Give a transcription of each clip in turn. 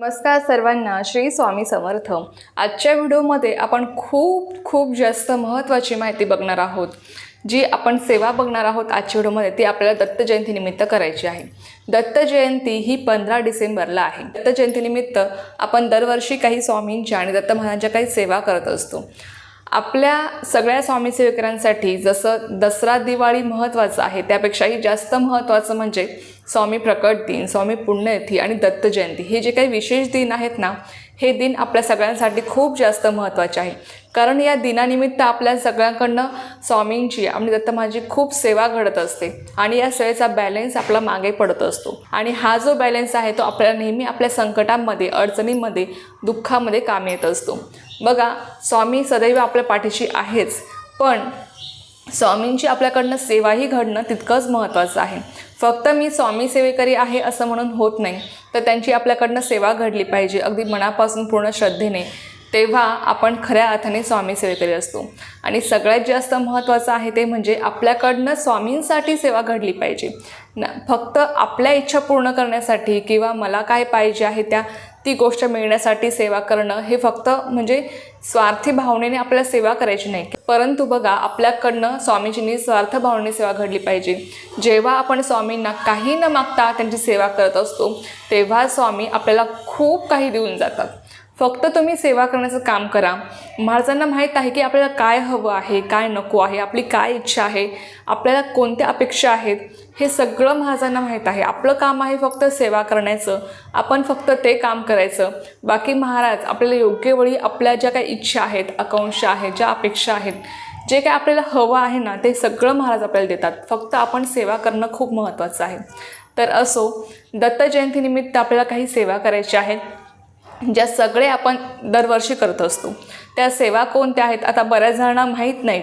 नमस्कार सर्वांना श्री स्वामी समर्थ. आजच्या व्हिडिओमध्ये आपण खूप खूप जास्त महत्त्वाची माहिती बघणार आहोत. जी आपण सेवा बघणार आहोत आजच्या व्हिडिओमध्ये ती आपल्याला दत्त जयंतीनिमित्त करायची आहे. दत्त जयंती ही पंधरा डिसेंबरला आहे. दत्त जयंतीनिमित्त आपण दरवर्षी काही स्वामींच्या आणि दत्त महाराजांच्या काही सेवा करत असतो. आपल्या सगळ्या स्वामी सेवकरांसाठी जसं दसरा दिवाळी महत्त्वाचं आहे त्यापेक्षाही जास्त महत्त्वाचं म्हणजे स्वामी प्रकट दिन स्वामी पुण्यतिथी आणि दत्त जयंती हे जे काही विशेष दिन आहेत ना हे दिन आपल्या सगळ्यांसाठी खूप जास्त महत्त्वाचे आहे. कारण या दिनानिमित्त आपल्या सगळ्यांकडनं स्वामींची आणि दत्त खूप सेवा घडत असते आणि या सेवेचा बॅलेन्स आपला मागे पडत असतो. आणि हा जो बॅलेन्स आहे तो आपल्याला नेहमी आपल्या संकटांमध्ये अडचणींमध्ये दुःखामध्ये काम येत असतो. बघा स्वामी सदैव आपल्या पाठीशी आहेच पण स्वामींची आपल्याकडनं सेवाही घडणं तितकंच महत्त्वाचं आहे. फक्त मी स्वामी सेवेकरी आहे असं म्हणून होत नाही तर त्यांची आपल्याकडनं सेवा घडली पाहिजे. अगदी मनापासून पूर्ण श्रद्धेने तेव्हा आपण खऱ्या अर्थाने स्वामी सेवेकरी असतो. आणि सगळ्यात जास्त महत्त्वाचं आहे ते म्हणजे आपल्याकडनं स्वामींसाठी सेवा घडली पाहिजे. न फक्त आपल्या इच्छा पूर्ण करण्यासाठी किंवा मला काय पाहिजे आहे त्या ती गोष्ट मिळण्यासाठी सेवा करणं हे फक्त म्हणजे स्वार्थी भावनेने आपल्याला सेवा करायची नाही. परंतु बघा आपल्याकडनं स्वामीजींनी स्वार्थ भावनेने सेवा घडली पाहिजे. जेव्हा आपण स्वामींना काही न मागता त्यांची सेवा करत असतो तेव्हा स्वामी आपल्याला खूप काही देऊन जातात. फक्त तुम्ही सेवा करण्याचं काम करा. महाराजांना माहीत आहे की आपल्याला काय हवं आहे काय नको आहे आपली काय इच्छा आहे आपल्याला कोणत्या अपेक्षा आहेत हे सगळं महाराजांना माहीत आहे. आपलं काम आहे फक्त सेवा करण्याचं आपण फक्त ते काम करायचं. बाकी महाराज आपल्याला योग्य वेळी आपल्या ज्या काही इच्छा आहेत आकांक्षा आहेत ज्या अपेक्षा आहेत जे काय आपल्याला हवं आहे ना ते सगळं महाराज आपल्याला देतात. फक्त आपण सेवा करणं खूप महत्त्वाचं आहे. तर असो दत्त जयंतीनिमित्त आपल्याला काही सेवा करायच्या आहेत ज्या सगळे आपण दरवर्षी करत असतो. त्या सेवा कोणत्या आहेत? आता बऱ्याच जणांना माहीत नाही.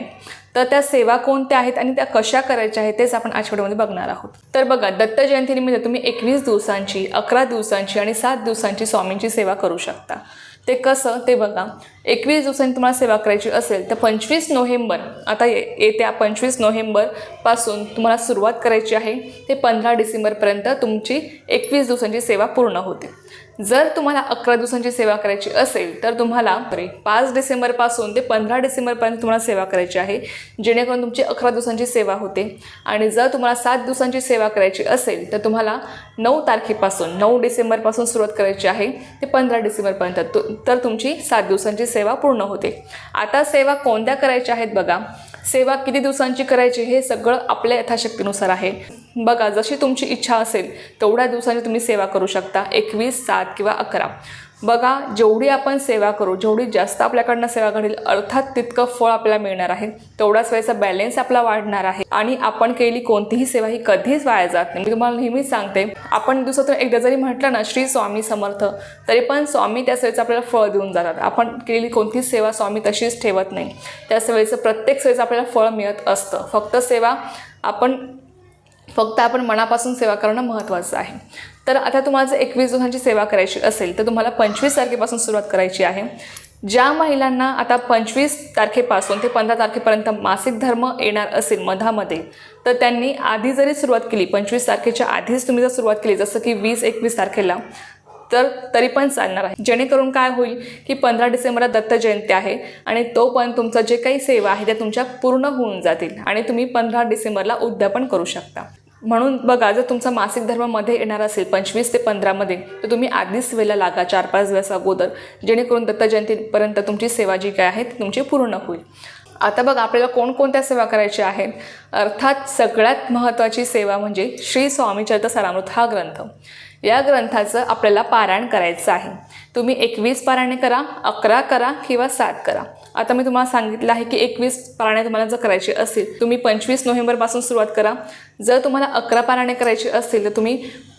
तर त्या सेवा कोणत्या आहेत आणि त्या कशा करायच्या आहेत तेच आपण आठवड्यामध्ये बघणार आहोत. तर बघा दत्त जयंतीनिमित्त तुम्ही एकवीस दिवसांची अकरा दिवसांची आणि सात दिवसांची स्वामींची सेवा करू शकता. ते कसं? ते बघा एकवीस दिवसांनी तुम्हाला सेवा करायची असेल तर पंचवीस नोव्हेंबर आता ये येत्या पंचवीस नोव्हेंबरपासून तुम्हाला सुरुवात करायची आहे ते पंधरा डिसेंबरपर्यंत तुमची एकवीस दिवसांची सेवा पूर्ण होते. जर तुम्हाला अकरा दिवसांची सेवा करायची असेल तर तुम्हाला बरे पाच डिसेंबरपासून ते पंधरा डिसेंबरपर्यंत तुम्हाला सेवा करायची आहे जेणेकरून तुमची अकरा दिवसांची सेवा होते. आणि जर तुम्हाला सात दिवसांची सेवा करायची असेल तर तुम्हाला नऊ तारखेपासून नऊ डिसेंबरपासून सुरुवात करायची आहे ते पंधरा डिसेंबरपर्यंत तर तुमची सात दिवसांची सेवा पूर्ण होते. आता सेवा कोणत्या करायच्या आहेत बघा. सेवा किती दिवसांची करायची हे सगळं आपल्या यथाशक्तीनुसार आहे. बघा जशी तुमची इच्छा असेल तेवढ्या दिवसांची तुम्ही सेवा करू शकता. एकवीस सात किंवा अकरा. बघा जेवढी आपण सेवा करू जेवढी जास्त आपल्याकडनं सेवा घडेल अर्थात तितकं फळ आपल्याला मिळणार आहे. तेवढाच वेळेचा बॅलेन्स आपला वाढणार आहे. आणि आपण केलेली कोणतीही सेवा ही कधीच वाया जात नाही. मी तुम्हाला नेहमीच सांगते आपण दिवसातून एकदा जरी म्हटलं ना श्री स्वामी समर्थ तरी पण स्वामी त्या सेवेचं आपल्याला फळ देऊन जातात. आपण केलेली कोणतीच सेवा स्वामी तशीच ठेवत नाही. त्या सेवेचं प्रत्येक सेवेचं आपल्याला फळ मिळत असतं. फक्त सेवा आपण फक्त आपण मनापासून सेवा करणं महत्त्वाचं आहे. तर आता तुम्हाला जर एकवीस दिवसांची सेवा करायची असेल तर तुम्हाला पंचवीस तारखेपासून सुरुवात करायची आहे. ज्या महिलांना आता पंचवीस तारखेपासून ते पंधरा तारखेपर्यंत मासिक धर्म येणार असेल मधामध्ये तर त्यांनी आधी जरी सुरुवात केली पंचवीस तारखेच्या आधीच तुम्ही जर सुरुवात केली जसं की वीस एकवीस तारखेला तर तरी पण चालणार आहे. जेणेकरून काय होईल की पंधरा डिसेंबरला दत्त जयंती आहे आणि तो पण तुमचं जे काही सेवा आहे त्या तुमच्या पूर्ण होऊन जातील आणि तुम्ही पंधरा डिसेंबरला उद्यापन करू शकता. म्हणून बघा जर तुमचा मासिक धर्ममध्ये येणार असेल पंचवीस ते पंधरामध्ये तर तुम्ही आधीच वेळेला लागा चार पाच दिवस अगोदर जेणेकरून दत्त जयंतीपर्यंत तुमची सेवा जी काय आहे ती तुमची पूर्ण होईल. आता बघा आपल्याला कोणकोणत्या सेवा करायच्या आहेत? अर्थात सगळ्यात महत्त्वाची सेवा म्हणजे श्री स्वामी चरित्र सारामृत हा ग्रंथ. या ग्रंथाचं आपल्याला पारायण करायचं आहे. तुम्ही एकवीस पारायणे करा अकरा करा किंवा सात करा. आता मी तुम्हाला सांगितलं आहे की एकवीस पारायणे तुम्हाला जर करायची असेल तुम्ही पंचवीस नोव्हेंबरपासून सुरुवात करा. जर तुम्हाला अकरा पारायणे करायची असतील तर तुम्ही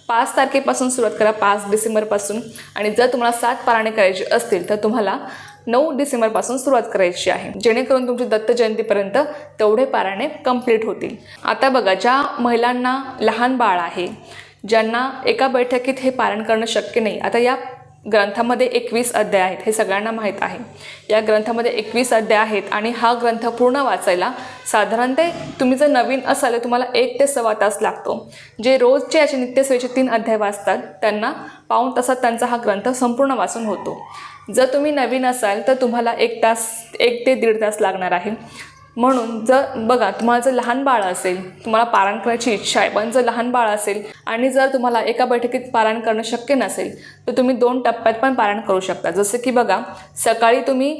पाच तारखेपासून सुरुवात करा पाच डिसेंबरपासून. आणि जर तुम्हाला सात पारायणे करायची असतील तर तुम्हाला नऊ डिसेंबरपासून सुरुवात करायची आहे. जेणेकरून तुमची दत्त जयंतीपर्यंत तेवढे पारायणे कंप्लीट होतील. आता बघा ज्या महिलांना लहान बाळ आहे ज्यांना एका बैठकीत हे पारण करणं शक्य नाही. आता या ग्रंथामध्ये एकवीस अध्याय आहेत हे सगळ्यांना माहीत आहे. या ग्रंथामध्ये एकवीस अध्याय आहेत आणि हा ग्रंथ पूर्ण वाचायला साधारणतः तुम्ही जर नवीन असाल तर तुम्हाला एक ते सव्वा तास लागतो. जे रोजचे याचे नित्यसेवेचे तीन अध्याय वाचतात त्यांना पाऊण तासात त्यांचा हा ग्रंथ संपूर्ण वाचून होतो. जर तुम्ही नवीन असाल तर तुम्हाला एक तास एक ते दीड तास लागणार आहे. म्हणून जर बघा तुम्हाला जर लहान बाळ असेल तुम्हाला पारायण करायची इच्छा आहे पण जर लहान बाळ असेल आणि जर तुम्हाला एका बैठकीत पारायण करणं शक्य नसेल तर तुम्ही दोन टप्प्यात पण पारायण करू शकता. जसं की बघा सकाळी तुम्ही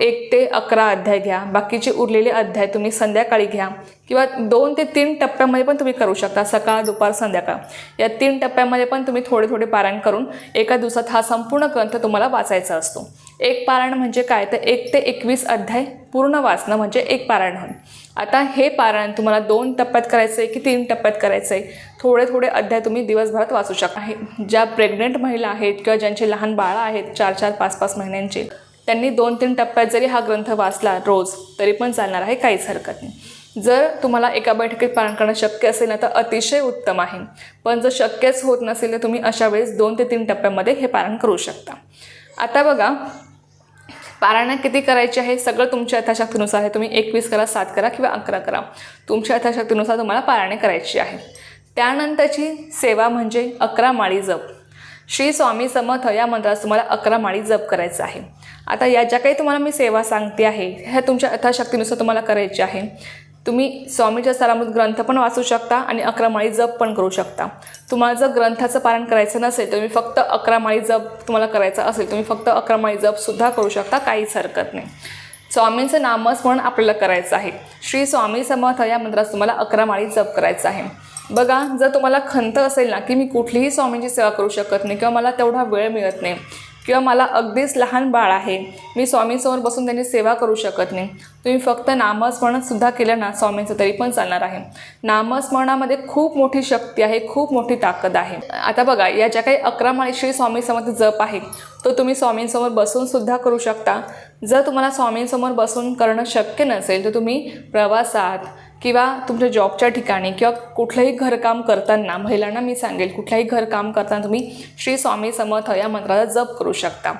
एक ते अकरा अध्याय घ्या बाकीचे उरलेले अध्याय तुम्ही संध्याकाळी घ्या किंवा दोन ते तीन टप्प्यामध्ये पण तुम्ही करू शकता सकाळ दुपार संध्याकाळ. या तीन टप्प्यामध्ये पण तुम्ही थोडे थोडे पारायण करून एका दिवसात हा संपूर्ण ग्रंथ तुम्हाला वाचायचा असतो. एक पारायण म्हणजे काय? तर एक ते एकवीस अध्याय पूर्ण वाचणं म्हणजे एक पारायण होय. आता हे पारायण तुम्हाला दोन टप्प्यात करायचं आहे की तीन टप्प्यात करायचं आहे थोडे थोडे अध्याय तुम्ही दिवसभरात वाचू शकता. आहे. ज्या प्रेग्नेंट महिला आहेत किंवा ज्यांचे लहान बाळं आहेत चार चार पाच पाच महिन्यांचे त्यांनी दोन तीन टप्प्यात जरी हा ग्रंथ वाचला रोज तरी पण चालणार आहे काहीच हरकत नाही. जर तुम्हाला एका बैठकीत पारण करणं शक्य असेल ना तर अतिशय उत्तम आहे. पण जर शक्यच होत नसेल तर तुम्ही अशा वेळेस दोन ते तीन टप्प्यामध्ये हे पारण करू शकता. आता बघा पारायण किती करायची आहे सगळं तुमच्या यथाशक्तीनुसार आहे. तुम्ही एकवीस करा सात करा किंवा अकरा करा. तुमच्या यथाशक्तीनुसार तुम्हाला पारायणे करायची आहे. त्यानंतरची सेवा म्हणजे अकरा माळी जप. श्री स्वामी समर्थ या मंत्रात तुम्हाला अकरा माळी जप करायचं आहे. आता या ज्या काही तुम्हाला मी सेवा सांगते आहे ह्या तुमच्या यथाशक्तीनुसार तुम्हाला करायची आहे. तुम्ही स्वामीच्या सारामृत ग्रंथ पण वाचू शकता आणि अकरा माळी जप पण करू शकता. तुम्हाला जर ग्रंथाचं पारण करायचं नसेल तर तुम्ही फक्त अकरा माळी जप तुम्हाला करायचा असेल तुम्ही फक्त अकरा माळी जपसुद्धा करू शकता काहीच हरकत नाही. स्वामींचं नामस्मरण आपल्याला करायचं आहे. श्री स्वामी समर्थ या मंत्रात तुम्हाला अकरा माळी जप करायचं आहे. बघा जर तुम्हाला खंत असेल ना की मी कुठलीही स्वामींची सेवा करू शकत नाही किंवा मला तेवढा वेळ मिळत नाही किंवा मला अगदीच लहान बाळ आहे मी स्वामींसमोर बसून त्यांची सेवा करू शकत नाही. तुम्ही फक्त नामस्मरणसुद्धा केलं ना स्वामींचं तरी पण चालणार आहे. नामस्मरणामध्ये खूप मोठी शक्ती आहे खूप मोठी ताकद आहे. आता बघा या ज्या काही अकरा माळी श्री स्वामी समर्थ जप आहे. तो तुम्ही स्वामींसमोर बसूनसुद्धा करू शकता. जर तुम्हाला स्वामींसमोर बसून करणं शक्य नसेल तर तुम्ही प्रवासात किंवा तुमच्या जॉबच्या ठिकाणी किंवा कुठलंही घरकाम करताना महिलांना मी सांगेल कुठलंही घरकाम करताना तुम्ही श्री स्वामी समर्थ या मंत्राचा जप करू शकता.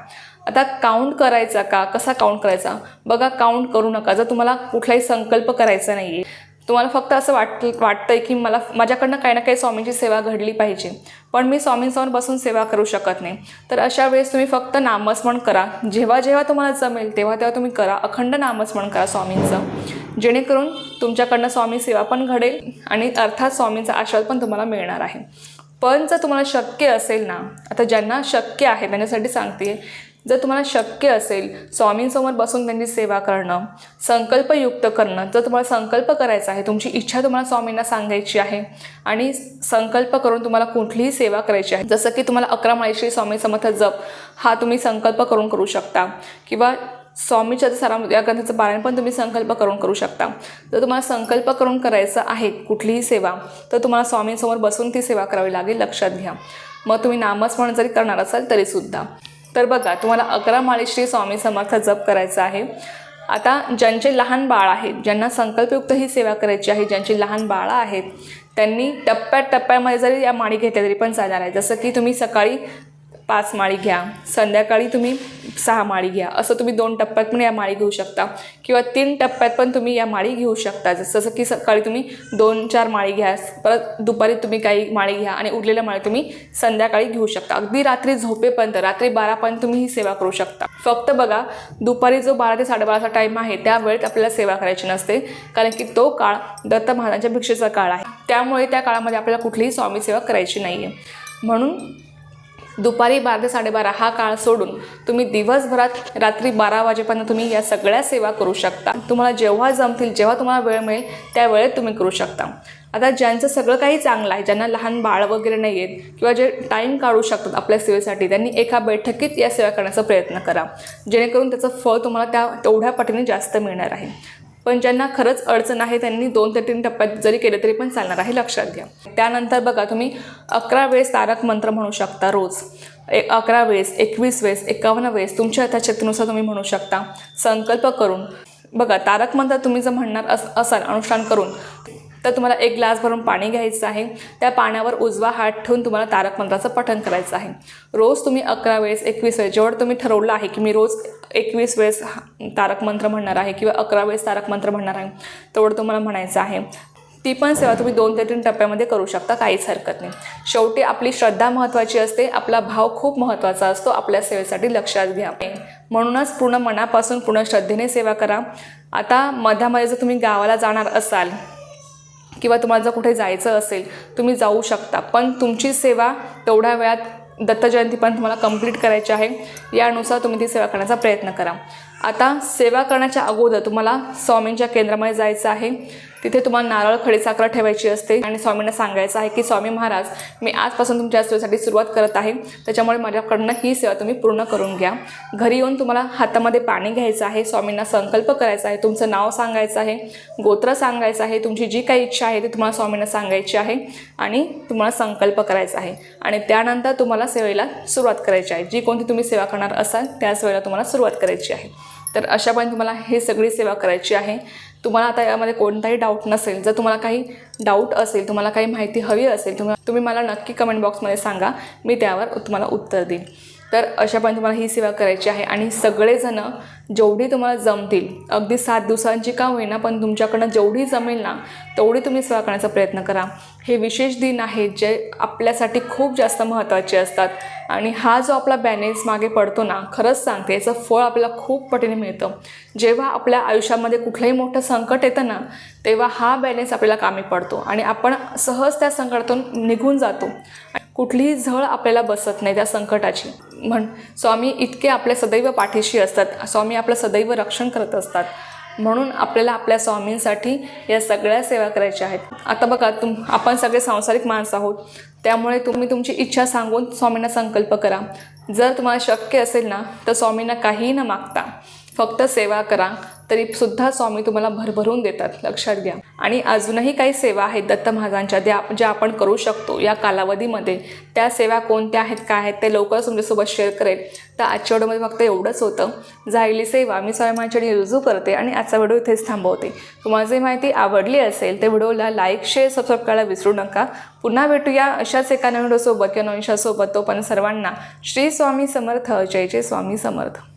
आता काउंट करायचा का? कसा काउंट करायचा? बघा काउंट करू नका. जर तुम्हाला कुठलाही संकल्प करायचा नाही आहे तुम्हाला फक्त असं वाट वाटतंय की मला माझ्याकडनं काही ना काही स्वामींची सेवा घडली पाहिजे. पण मी स्वामींसमोर बसून सेवा करू शकत नाही. तर अशा वेळेस तुम्ही फक्त नामस्मरण करा. जेव्हा जेव्हा तुम्हाला जमेल तेव्हा तेव्हा तुम्ही करा. अखंड नामस्मरण करा स्वामींचं. जेणेकरून तुमच्याकडनं स्वामी सेवा पण घडेल आणि अर्थात स्वामींचा आशीर्वाद पण तुम्हाला मिळणार आहे. पण जर तुम्हाला शक्य असेल ना आता ज्यांना शक्य आहे त्यांच्यासाठी सांगते जर तुम्हाला शक्य असेल स्वामींसमोर बसून त्यांची सेवा करणं संकल्पयुक्त करणं जर तुम्हाला संकल्प करायचा आहे तुमची इच्छा तुम्हाला स्वामींना सांगायची आहे आणि संकल्प करून तुम्हाला कुठलीही सेवा करायची आहे जसं की तुम्हाला अकरा माळेश्री स्वामी समर्थ जप हा तुम्ही संकल्प करून करू शकता. किंवा स्वामीच्या सरा या ग्रंथाचं पारायण पण तुम्ही संकल्प करून करू शकता. जर तुम्हाला संकल्प करून करायचं आहे कुठलीही सेवा तर तुम्हाला स्वामींसमोर बसून ती सेवा करावी लागेल लक्षात घ्या. मग तुम्ही नामस्मरण जरी करणार असाल तरीसुद्धा. तर बघा तुम्हाला अकरा माळी श्री स्वामी समर्थ जप करायचा आहे. आता ज्यांचे लहान बाळ आहेत ज्यांना संकल्पयुक्त ही सेवा करायची आहे ज्यांची लहान बाळं आहेत त्यांनी टप्प्यात टप्प्यामध्ये जरी या माळी घेतल्या तरी पण चालणार आहे. जसं की तुम्ही सकाळी पाच माळी घ्या. संध्याकाळी तुम्ही सहा माळी घ्या. असं तुम्ही दोन टप्प्यात पण या माळी घेऊ शकता. किंवा तीन टप्प्यात पण तुम्ही या माळी घेऊ शकता. जसं की सकाळी तुम्ही दोन चार माळी घ्या. परत दुपारी तुम्ही काही माळी घ्या आणि उरलेल्या माळी तुम्ही संध्याकाळी घेऊ शकता. अगदी रात्री झोपेपर्यंत रात्री बारापर्यंत तुम्ही ही सेवा करू शकता. फक्त बघा दुपारी जो बारा ते साडेबाराचा टाईम आहे त्या वेळेत आपल्याला सेवा करायची नसते. कारण की तो काळ दत्त महाराजांच्या भिक्षेचा काळ आहे. त्यामुळे त्या काळामध्ये आपल्याला कुठलीही स्वामी सेवा करायची नाही आहे म्हणून दुपारी बारा ते साडेबारा हा काळ सोडून तुम्ही दिवसभरात रात्री बारा वाजेपर्यंत तुम्ही या सगळ्या सेवा करू शकता. तुम्हाला जेव्हा जमतील जेव्हा तुम्हाला वेळ मिळेल त्या वेळेत तुम्ही करू शकता. आता ज्यांचं सगळं काही चांगलं आहे ज्यांना लहान बाळ वगैरे नाही आहेत किंवा जे टाईम काढू शकतात आपल्या सेवेसाठी त्यांनी एका बैठकीत या सेवा करण्याचा प्रयत्न करा. जेणेकरून त्याचं फळ तुम्हाला त्या तेवढ्या पटीने जास्त मिळणार आहे. पण ज्यांना खरंच अडचण आहे त्यांनी दोन ते तीन टप्प्यात जरी केलं तरी पण चालणार आहे लक्षात घ्या. त्यानंतर बघा तुम्ही अकरा वेळेस तारक मंत्र म्हणू शकता रोज. एक अकरा वेळेस एकवीस वेळेस एकावन्न वेळेस तुमच्या यथाशक्तीनुसार तुम्ही म्हणू शकता. संकल्प करून. बघा तारक मंत्र तुम्ही जर म्हणणार अस असाल अनुष्ठान करून तर तुम्हाला एक ग्लास भरून पाणी घ्यायचं आहे. त्या पाण्यावर उजवा हात ठेवून तुम्हाला तारक मंत्राचं पठण करायचं आहे. रोज तुम्ही अकरा वेळेस एकवीस वेळेस जेवढं तुम्ही ठरवलं आहे की मी रोज एकवीस वेळेस तारक मंत्र म्हणणार आहे किंवा अकरा वेळेस तारक मंत्र म्हणणार आहे तेवढं तुम्हाला म्हणायचं आहे. ती पण सेवा तुम्ही दोन ते तीन टप्प्यामध्ये करू शकता काहीच हरकत नाही. शेवटी आपली श्रद्धा महत्त्वाची असते आपला भाव खूप महत्त्वाचा असतो आपल्या सेवेसाठी लक्षात घ्या. म्हणूनच पूर्ण मनापासून पूर्ण श्रद्धेने सेवा करा. आता मधामध्ये जर तुम्ही गावाला जाणार असाल किंवा तुम्हाला जर कुठे जायचं असेल तुम्ही जाऊ शकता. पण तुमची सेवा तेवढ्या वेळात दत्तजयंती पण तुम्हाला कंप्लीट करायची आहे. यानुसार तुम्ही ती सेवा करण्याचा प्रयत्न करा. आता सेवा करण्याच्या अगोदर तुम्हाला स्वामींच्या केंद्रामध्ये जायचं आहे. तिथे तुम्हाला नारळ खडीसाखर ठेवायची असते. आणि स्वामींना सांगायचं आहे की स्वामी महाराज मी आजपासून तुमच्या सेवेसाठी सुरुवात करत आहे. त्याच्यामुळे माझ्याकडनं ही सेवा तुम्ही पूर्ण करून घ्या. घरी येऊन तुम्हाला हातामध्ये पाणी घ्यायचं आहे. स्वामींना संकल्प करायचा आहे. तुमचं नाव सांगायचं आहे. गोत्र सांगायचं आहे. तुमची जी काही इच्छा आहे ती तुम्हाला स्वामींना सांगायची आहे. आणि तुम्हाला संकल्प करायचा आहे. आणि त्यानंतर तुम्हाला सेवेला सुरुवात करायची आहे. जी कोणती तुम्ही सेवा करणार असाल त्याच वेळेला तुम्हाला सुरुवात करायची आहे. तर अशाप्रमाणे तुम्हाला हे सगळी सेवा करायची आहे. तुम्हाला आता यामध्ये कोणताही डाऊट नसेल जर तुम्हाला काही डाऊट असेल तुम्हाला काही माहिती हवी असेल तुम्हाला तुम्ही मला नक्की कमेंट बॉक्समध्ये सांगा. मी त्यावर तुम्हाला उत्तर देईन. तर अशाप्रमाणे तुम्हाला ही सेवा करायची आहे. आणि सगळेजणं जेवढी तुम्हाला जमतील अगदी सात दिवसांची का होईना पण तुमच्याकडनं जेवढी जमेल ना तेवढी तुम्ही सेवा करण्याचा प्रयत्न करा. हे विशेष दिन आहेत जे आपल्यासाठी खूप जास्त महत्त्वाचे असतात. आणि हा जो आपला बॅलेन्स मागे पडतो ना खरंच सांगते याचं फळ आपल्याला खूप पटीने मिळतं. जेव्हा आपल्या आयुष्यामध्ये कुठलंही मोठं संकट येतं ना तेव्हा हा बॅलेन्स आपल्याला कामी पडतो. आणि आपण सहज त्या संकटातून निघून जातो. कुठलीही झळ आपल्याला बसत नाही त्या संकटाची. म्हण स्वामी इतके आपल्या सदैव पाठीशी असतात. स्वामी आपलं सदैव रक्षण करत असतात. म्हणून आपल्याला आपल्या स्वामींसाठी या सगळ्या सेवा करायच्या आहेत. आता बघा तुम आपण सगळे सांसारिक माणसं आहोत. त्यामुळे तुम्ही तुमची इच्छा सांगून स्वामींना संकल्प करा. जर तुम्हाला शक्य असेल ना तर स्वामींना काहीही न मागता फक्त सेवा करा. तरी सुद्धा स्वामी तुम्हाला भरभरून देतात. लक्षात घ्या. आणि अजूनही काही सेवा आहेत दत्त महाराजांच्या ज्या ज्या आपण करू शकतो या कालावधीमध्ये. त्या सेवा कोणत्या आहेत काय आहेत ते लवकरच तुमच्यासोबत शेअर करेल. तर आजच्या व्हिडिओमध्ये फक्त एवढंच होतं. झालेली सेवा मी स्वामी रुजू करते आणि आजचा व्हिडिओ इथेच थांबवते. तुम्हाला जी माहिती आवडली असेल तर व्हिडिओला लाईक शेअर सबस्क्राईब करायला विसरू नका. पुन्हा भेटूया अशाच एका नवीन व्हिडिओसोबत किंवा तो पण सर्वांना श्री स्वामी समर्थ. जय जय स्वामी समर्थ.